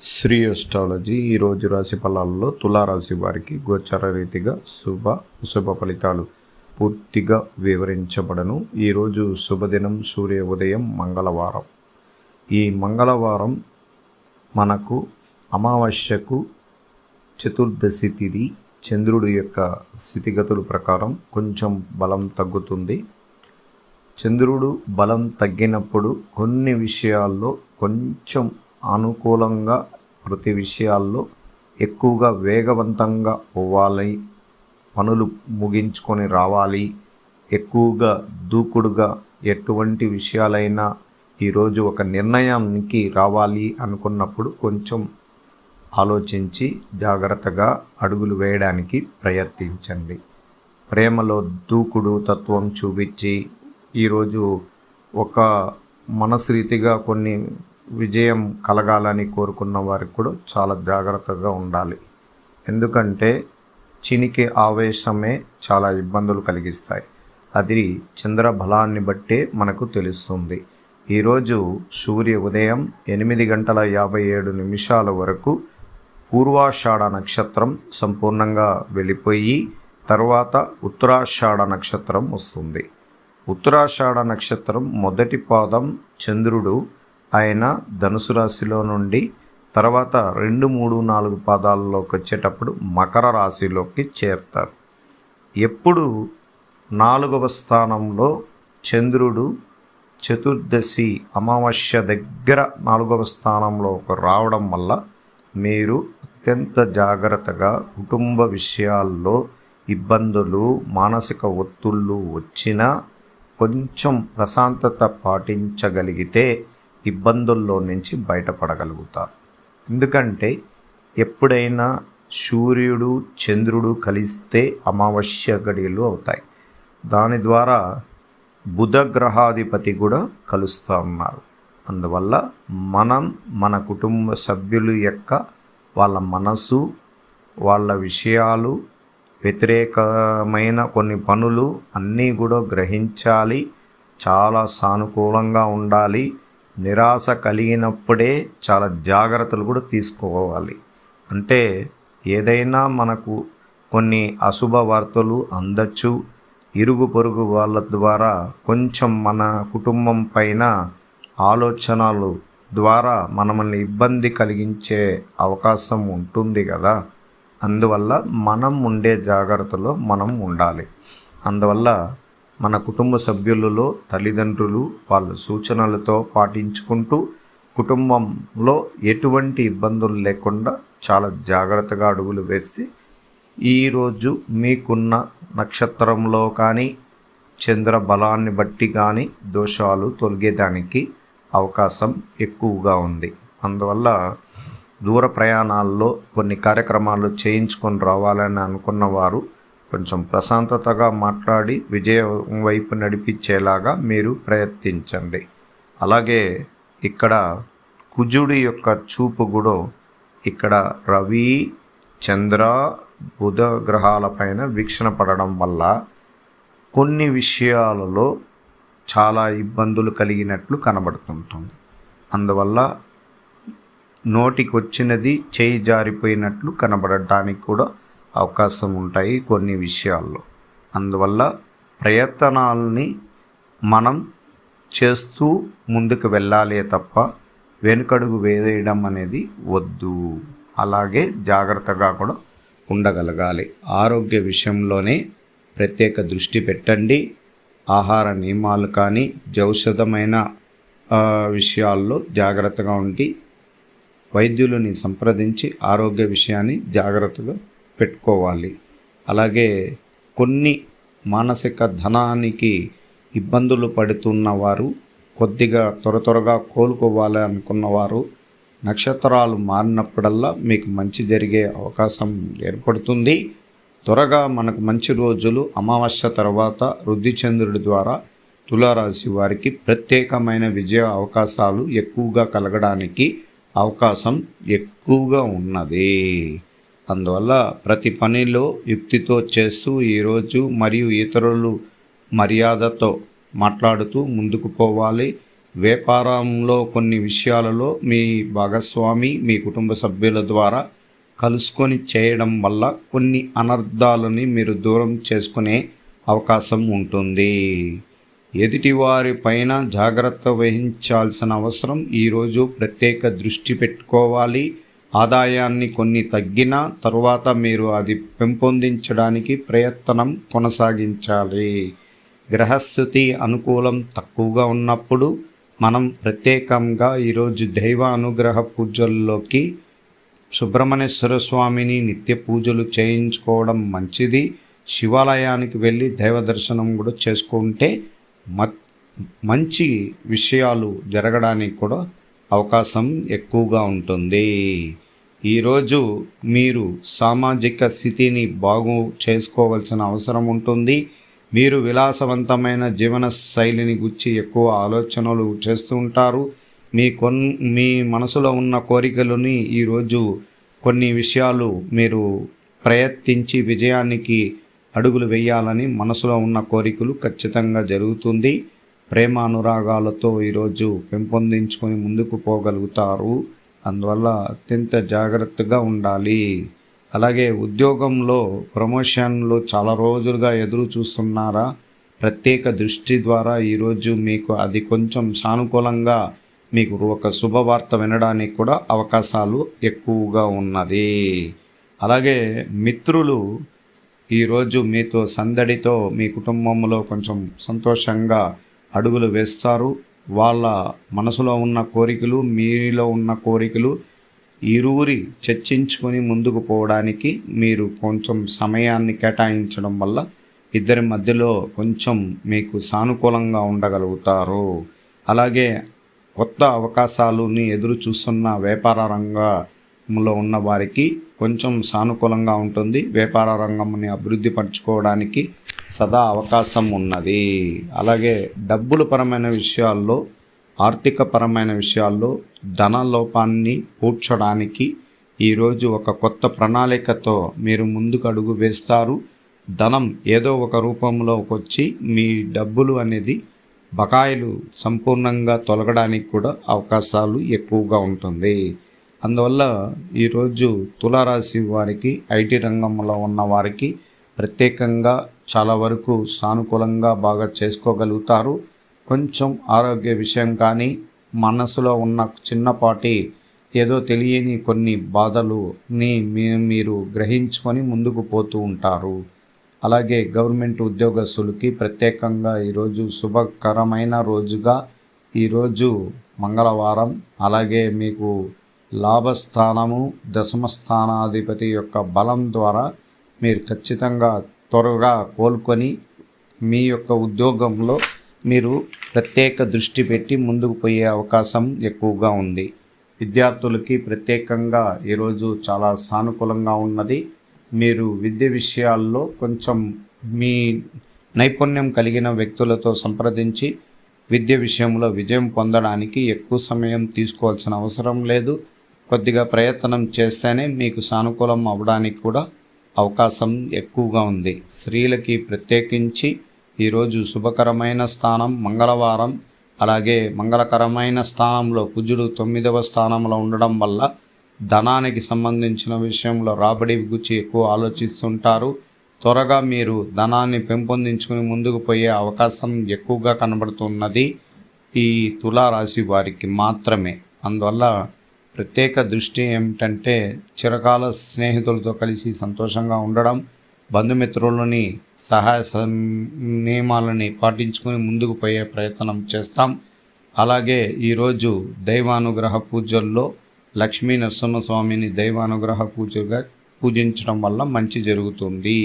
Shri astrology ఈరోజు రాశి ఫలాల్లో తులారాశి వారికి గోచర రీతిగా శుభ శుభ ఫలితాలు పూర్తిగా వివరించబడను. ఈరోజు శుభదినం సూర్య ఉదయం మంగళవారం. ఈ మంగళవారం మనకు అమావాస్యకు చతుర్దశి తిథి చంద్రుడి యొక్క స్థితిగతుల ప్రకారం కొంచెం బలం తగ్గుతుంది. చంద్రుడు బలం తగ్గినప్పుడు కొన్ని విషయాల్లో కొంచెం అనుకూలంగా ప్రతి విషయాల్లో ఎక్కువగా వేగవంతంగా పోవాలి. పనులు ముగించుకొని రావాలి. ఎక్కువగా దూకుడుగా ఎటువంటి విషయాలైనా ఈరోజు ఒక నిర్ణయానికి రావాలి అనుకున్నప్పుడు కొంచెం ఆలోచించి జాగ్రత్తగా అడుగులు వేయడానికి ప్రయత్నించండి. ప్రేమలో దూకుడు తత్వం చూపించి ఈరోజు ఒక మనసు రీతిగా కొన్ని విజయం కలగాలని కోరుకున్న వారికి కూడా చాలా జాగ్రత్తగా ఉండాలి. ఎందుకంటే చినికి ఆవేశమే చాలా ఇబ్బందులు కలిగిస్తాయి. అది చంద్ర బలాన్ని బట్టే మనకు తెలుస్తుంది. ఈరోజు సూర్య ఉదయం ఎనిమిది గంటల యాభై ఏడు నిమిషాల వరకు పూర్వాషాఢ నక్షత్రం సంపూర్ణంగా వెళ్ళిపోయి తర్వాత ఉత్తరాషాఢ నక్షత్రం వస్తుంది. ఉత్తరాషాఢ నక్షత్రం మొదటి పాదం చంద్రుడు ఆయన ధనుసు రాశిలో నుండి తర్వాత రెండు మూడు నాలుగు పాదాల్లోకి వచ్చేటప్పుడు మకర రాశిలోకి చేరుతారు. ఎప్పుడు నాలుగవ స్థానంలో చంద్రుడు చతుర్దశి అమావాస్య దగ్గర నాలుగవ స్థానంలో రావడం వల్ల మీరు అత్యంత జాగ్రత్తగా కుటుంబ విషయాల్లో ఇబ్బందులు మానసిక ఒత్తుళ్ళు వచ్చినా కొంచెం ప్రశాంతత పాటించగలిగితే ఇబ్బందుల్లో నుంచి బయటపడగలుగుతారు ఎందుకంటే ఎప్పుడైనా సూర్యుడు చంద్రుడు కలిస్తే అమావాస్య గడియలు అవుతాయి. దాని ద్వారా బుధ గ్రహాధిపతి కూడా కలుస్తూ ఉన్నారు. అందువల్ల మనం మన కుటుంబ సభ్యుల యొక్క వాళ్ళ మనసు వాళ్ళ విషయాలు వ్యతిరేకమైన కొన్ని పనులు అన్నీ కూడా గ్రహించాలి. చాలా సానుకూలంగా ఉండాలి. నిరాశ కలిగినప్పుడే చాలా జాగ్రత్తలు కూడా తీసుకోవాలి. అంటే ఏదైనా మనకు కొన్ని అశుభ వార్తలు అందచ్చు. ఇరుగు పొరుగు వాళ్ళ ద్వారా కొంచెం మన కుటుంబం పైన ఆలోచనలు ద్వారా మనల్ని ఇబ్బంది కలిగించే అవకాశం ఉంటుంది కదా. అందువల్ల మనం ఉండే జాగ్రత్తలో మనం ఉండాలి. అందువల్ల మన కుటుంబ సభ్యులలో తల్లిదండ్రులు వాళ్ళ సూచనలతో పాటించుకుంటూ కుటుంబంలో ఎటువంటి ఇబ్బందులు లేకుండా చాలా జాగ్రత్తగా అడుగులు వేసి ఈరోజు మీకున్న నక్షత్రంలో కానీ చంద్ర బలాన్ని బట్టి కానీ దోషాలు తొలగేదానికి అవకాశం ఎక్కువగా ఉంది. అందువల్ల దూర ప్రయాణాల్లో కొన్ని కార్యక్రమాలు చేయించుకొని రావాలని అనుకున్న వారు కొంచెం ప్రశాంతతగా మాట్లాడి విజయం వైపు నడిపించేలాగా మీరు ప్రయత్నించండి. అలాగే ఇక్కడ కుజుడి యొక్క చూపు కూడా ఇక్కడ రవి చంద్ర బుధ గ్రహాలపైన వీక్షణ పడడం వల్ల కొన్ని విషయాలలో చాలా ఇబ్బందులు కలిగినట్లు కనబడుతుంటుంది. అందువల్ల నోటికి వచ్చినది చేయి జారిపోయినట్లు కనబడటానికి కూడా అవకాశం ఉంటాయి కొన్ని విషయాల్లో. అందువల్ల ప్రయత్నాలని మనం చేస్తూ ముందుకు వెళ్ళాలే తప్ప వెనుకడుగు వేయడం అనేది వద్దు. అలాగే జాగ్రత్తగా కూడా ఉండగలగాలి. ఆరోగ్య విషయంలోనే ప్రత్యేక దృష్టి పెట్టండి. ఆహార నియమాలు కానీ ఔషధమైన విషయాల్లో జాగ్రత్తగా ఉండి వైద్యులని సంప్రదించి ఆరోగ్య విషయాన్ని జాగ్రత్తగా పెట్టుకోవాలి. అలాగే కొన్ని మానసిక ధనానికి ఇబ్బందులు పడుతున్న వారు కొద్దిగా త్వర త్వరగా కోలుకోవాలి అనుకున్నవారు నక్షత్రాలు మారినప్పుడల్లా మీకు మంచి జరిగే అవకాశం ఏర్పడుతుంది. త్వరగా మనకు మంచి రోజులు అమావాస్య తర్వాత వృద్ధిచంద్రుడి ద్వారా తులారాశి వారికి ప్రత్యేకమైన విజయ అవకాశాలు ఎక్కువగా కలగడానికి అవకాశం ఎక్కువగా ఉన్నది. అందువల్ల ప్రతి పనిలో యుక్తితో చేస్తూ ఈరోజు మరియు ఇతరులు మర్యాదతో మాట్లాడుతూ ముందుకు పోవాలి. వ్యాపారంలో కొన్ని విషయాలలో మీ భాగస్వామి మీ కుటుంబ సభ్యుల ద్వారా కలుసుకొని చేయడం వల్ల కొన్ని అనర్థాలని మీరు దూరం చేసుకునే అవకాశం ఉంటుంది. ఎదుటివారి పైన జాగ్రత్త వహించాల్సిన అవసరం ఈరోజు ప్రత్యేక దృష్టి పెట్టుకోవాలి. ఆదాయాన్ని కొన్ని తగ్గిన తరువాత మీరు అది పెంపొందించడానికి ప్రయత్నం కొనసాగించాలి. గ్రహస్థుతి అనుకూలం తక్కువగా ఉన్నప్పుడు మనం ప్రత్యేకంగా ఈరోజు దైవ అనుగ్రహ పూజల్లోకి సుబ్రహ్మణ్యేశ్వర స్వామిని నిత్య పూజలు చేయించుకోవడం మంచిది. శివాలయానికి వెళ్ళి దైవ దర్శనం కూడా చేసుకుంటే మంచి విషయాలు జరగడానికి కూడా అవకాశం ఎక్కువగా ఉంటుంది. ఈరోజు మీరు సామాజిక స్థితిని బాగు చేసుకోవాల్సిన అవసరం ఉంటుంది. మీరు విలాసవంతమైన జీవన శైలిని గురించి ఎక్కువ ఆలోచనలు చేస్తూ ఉంటారు. మీ కొన్ మీ మనసులో ఉన్న కోరికలని ఈరోజు కొన్ని విషయాలు మీరు ప్రయత్నించి విజయానికి అడుగులు వేయాలని మనసులో ఉన్న కోరికలు ఖచ్చితంగా జరుగుతుంది. ప్రేమ అనురాగాలతో ఈరోజు పెంపొందించుకొని ముందుకు పోగలుగుతారు. అందువల్ల అత్యంత జాగ్రత్తగా ఉండాలి. అలాగే ఉద్యోగంలో ప్రమోషన్లు చాలా రోజులుగా ఎదురు చూస్తున్నారా? ప్రత్యేక దృష్టి ద్వారా ఈరోజు మీకు అది కొంచెం సానుకూలంగా మీకు ఒక శుభవార్త వినడానికి కూడా అవకాశాలు ఎక్కువగా ఉన్నది. అలాగే మిత్రులు ఈరోజు మీతో సందడితో మీ కుటుంబంలో కొంచెం సంతోషంగా అడుగులు వేస్తారు. వాళ్ళ మనసులో ఉన్న కోరికలు మీలో ఉన్న కోరికలు ఇరువురి చర్చించుకొని ముందుకు పోవడానికి మీరు కొంచెం సమయాన్ని కేటాయించడం వల్ల ఇద్దరి మధ్యలో కొంచెం మీకు సానుకూలంగా ఉండగలుగుతారు. అలాగే కొత్త అవకాశాలని ఎదురు చూస్తున్న వ్యాపార రంగంలో ఉన్న వారికి కొంచెం సానుకూలంగా ఉంటుంది. వ్యాపార రంగంని అభివృద్ధి పరచుకోవడానికి సదా అవకాశం ఉన్నది. అలాగే డబ్బుల పరమైన విషయాల్లో ఆర్థిక పరమైన విషయాల్లో ధన లోపాన్ని పూడ్చడానికి ఈరోజు ఒక కొత్త ప్రణాళికతో మీరు ముందుకు అడుగు వేస్తారు. ధనం ఏదో ఒక రూపంలోకి వచ్చి మీ డబ్బులు అనేది బకాయిలు సంపూర్ణంగా తొలగడానికి కూడా అవకాశాలు ఎక్కువగా ఉంటుంది. అందువల్ల ఈరోజు తులారాశి వారికి ఐటీ రంగంలో ఉన్న వారికి ప్రత్యేకంగా చాలా వరకు సానుకూలంగా బాగా చేసుకోగలుగుతారు. కొంచెం ఆరోగ్య విషయం కానీ మనసులో ఉన్న చిన్నపాటి ఏదో తెలియని కొన్ని బాధలుని మీరు గ్రహించుకొని ముందుకు పోతూ ఉంటారు. అలాగే గవర్నమెంట్ ఉద్యోగస్తులకి ప్రత్యేకంగా ఈరోజు శుభకరమైన రోజుగా ఈరోజు మంగళవారం అలాగే మీకు లాభస్థానము దశమ స్థానాధిపతి యొక్క బలం ద్వారా మీరు ఖచ్చితంగా త్వరగా కోలుకొని మీ యొక్క ఉద్యోగంలో మీరు ప్రత్యేక దృష్టి పెట్టి ముందుకు పోయే అవకాశం ఎక్కువగా ఉంది. విద్యార్థులకి ప్రత్యేకంగా ఈరోజు చాలా సానుకూలంగా ఉన్నది. మీరు విద్య విషయాల్లో కొంచెం మీ నైపుణ్యం కలిగిన వ్యక్తులతో సంప్రదించి విద్య విషయంలో విజయం పొందడానికి ఎక్కువ సమయం తీసుకోవాల్సిన అవసరం లేదు. కొద్దిగా ప్రయత్నం చేస్తేనే మీకు సానుకూలం అవ్వడానికి కూడా అవకాశం ఎక్కువగా ఉంది. స్త్రీలకి ప్రత్యేకించి ఈరోజు శుభకరమైన స్థానం మంగళవారం అలాగే మంగళకరమైన స్థానంలో కుజుడు తొమ్మిదవ స్థానంలో ఉండడం వల్ల ధనానికి సంబంధించిన విషయంలో రాబడి గురించి ఎక్కువ ఆలోచిస్తుంటారు. త్వరగా మీరు ధనాన్ని పెంపొందించుకుని ముందుకు పోయే అవకాశం ఎక్కువగా కనబడుతున్నది ఈ తులారాశి వారికి మాత్రమే. అందువల్ల ప్రత్యేక దృష్టి ఏమిటంటే చిరకాల స్నేహితులతో కలిసి సంతోషంగా ఉండడం బంధుమిత్రులని సహాయ నియమాలని పాటించుకొని ముందుకు పోయే ప్రయత్నం చేస్తాం. అలాగే ఈరోజు దైవానుగ్రహ పూజల్లో లక్ష్మీ నరసింహస్వామిని దైవానుగ్రహ పూజగా పూజించడం వల్ల మంచి జరుగుతుంది.